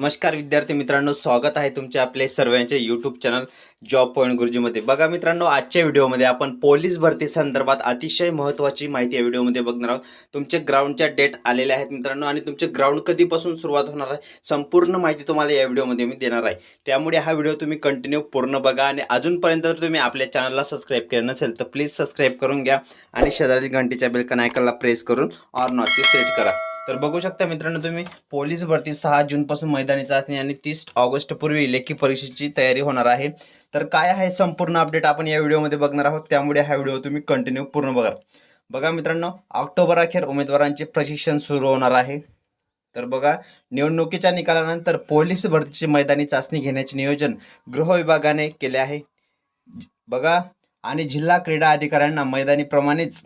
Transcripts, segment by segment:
नमस्कार विद्यार्थी मित्रांनो स्वागत आहे तुमचे आपले सर्वांचे यूट्यूब चॅनल जॉब पॉईंट गुरुजीमध्ये बघा मित्रांनो आजच्या व्हिडिओमध्ये आपण पोलीस भरती संदर्भात अतिशय महत्त्वाची माहिती या व्हिडिओमध्ये बघणार आहोत. तुमचे ग्राउंडच्या डेट आलेले आहेत मित्रांनो आणि तुमचे ग्राउंड कधीपासून सुरुवात होणार आहे संपूर्ण माहिती तुम्हाला या व्हिडिओमध्ये मी देणार आहे. त्यामुळे हा व्हिडिओ तुम्ही कंटिन्यू पूर्ण बघा आणि अजूनपर्यंत जर तुम्ही आपल्या चॅनलला सबस्क्राईब केलं नसेल तर प्लीज सबस्क्राईब करून घ्या आणि शेजारी घंटीच्या बेलकन आयकनला प्रेस करून ऑर नॉटची सेट करा. तर बघू शकता मित्रांनो तुम्ही पोलीस भरती सहा जूनपासून मैदानी चाचणी आणि तीस ऑगस्टपूर्वी लेखी परीक्षेची तयारी होणार आहे. तर काय आहे संपूर्ण अपडेट आपण या व्हिडिओमध्ये बघणार आहोत त्यामुळे हा व्हिडिओ तुम्ही कंटिन्यू पूर्ण बघा. बघा मित्रांनो ऑक्टोबर अखेर उमेदवारांचे प्रशिक्षण सुरू होणार आहे. तर बघा निवडणुकीच्या निकालानंतर पोलीस भरतीची मैदानी चाचणी घेण्याचे नियोजन गृह विभागाने केले आहे. बघा आणि जिल्हा क्रीडा अधिकाऱ्यांना मैदानीप्रमाणेच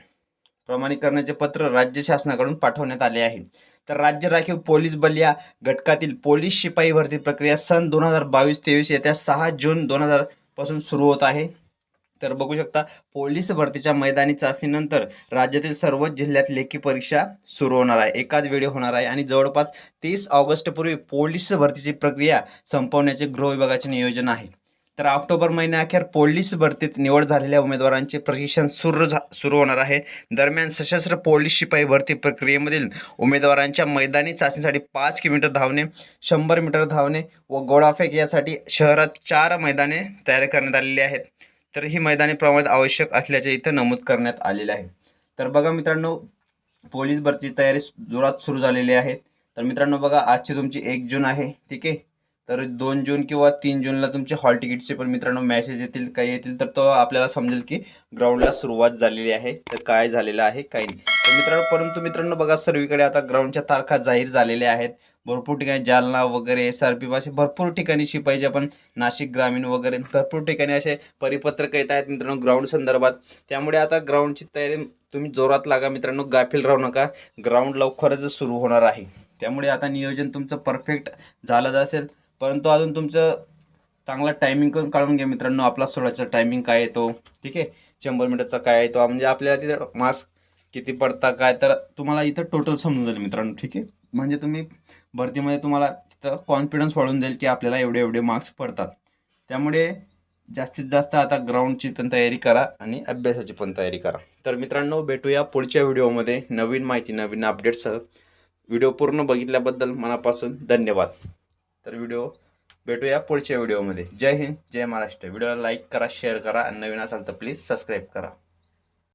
प्रमाणीकरणाचे पत्र राज्य शासनाकडून पाठवण्यात आले आहे. तर राज्य राखीव पोलीस बल या घटकातील पोलीस शिपाई भरती प्रक्रिया सन दोन हजार बावीस तेवीस येत्या सहा जून दोन हजारपासून सुरू होत आहे. तर बघू शकता पोलीस भरतीच्या मैदानी चाचणीनंतर राज्यातील सर्वच जिल्ह्यात लेखी परीक्षा सुरू होणार आहे. एकाच वेळी होणार आहे आणि जवळपास तीस ऑगस्टपूर्वी पोलीस भरतीची प्रक्रिया संपवण्याचे गृह विभागाचे नियोजन आहे. तर ऑक्टोबर महिन्याअखेर पोलीस भरतीत निवड झालेल्या उमेदवारांचे प्रशिक्षण सुरू झा सुरू होणार आहे. दरम्यान सशस्त्र पोलीस शिपाई भरती प्रक्रियेमधील उमेदवारांच्या मैदानी चाचणीसाठी पाच किलोमीटर धावणे शंभर मीटर धावणे व गोळाफेक यासाठी शहरात चार मैदाने तयार करण्यात आलेली आहेत. तर ही मैदानी प्रमाणात आवश्यक असल्याचे इथं नमूद करण्यात आलेले आहे. तर बघा मित्रांनो पोलीस भरतीची तयारी जोरात सुरू झालेली आहे. तर मित्रांनो बघा आजची तुमची एक जून आहे. ठीक आहे? तर दोन जून किंवा तीन जूनला तुमचे हॉल तिकीटचे पण मित्रांनो मॅसेज येतील काही येतील तर तो आपल्याला समजेल की ग्राउंडला सुरुवात झालेली आहे. तर काय झालेलं आहे काही नाही. तर मित्रांनो परंतु मित्रांनो बघा सर्वीकडे आता ग्राउंडच्या तारखा जाहीर झालेल्या आहेत. भरपूर ठिकाणी जालना वगैरे एस आर पी असे भरपूर ठिकाणी शिपाईचे पण नाशिक ग्रामीण वगैरे भरपूर ठिकाणी असे परिपत्रक येत आहेत मित्रांनो ग्राउंड संदर्भात. त्यामुळे आता ग्राउंडची तयारी तुम्ही जोरात लागा मित्रांनो गाफील राहू नका. ग्राउंड लवकरच सुरू होणार आहे. त्यामुळे आता नियोजन तुमचं परफेक्ट झालंच असेल. परंतु अजून तुमचं चांगला टायमिंग पण काढून घ्या मित्रांनो. आपला सोडायचा टायमिंग काय येतो ठीक आहे? शंभर मीटरचा काय येतो म्हणजे आपल्याला तिथं मास्क किती पडता काय? तर तुम्हाला इथं टोटल समजून जाईल मित्रांनो. ठीक आहे? म्हणजे तुम्ही भरतीमध्ये तुम्हाला तिथं कॉन्फिडन्स वाढून जाईल की आपल्याला एवढे एवढे मार्क्स पडतात. त्यामुळे जास्तीत जास्त आता ग्राउंडची पण तयारी करा आणि अभ्यासाची पण तयारी करा. तर मित्रांनो भेटूया पुढच्या व्हिडिओमध्ये. नवीन माहिती नवीन अपडेटसह व्हिडिओ पूर्ण बघितल्याबद्दल मनापासून धन्यवाद. तर व्हिडिओ भेटूया पुढच्या व्हिडिओमध्ये जय हिंद जय महाराष्ट्र. व्हिडिओला लाईक करा शेअर करा आणि नवीन असाल तर प्लीज सबस्क्राईब करा.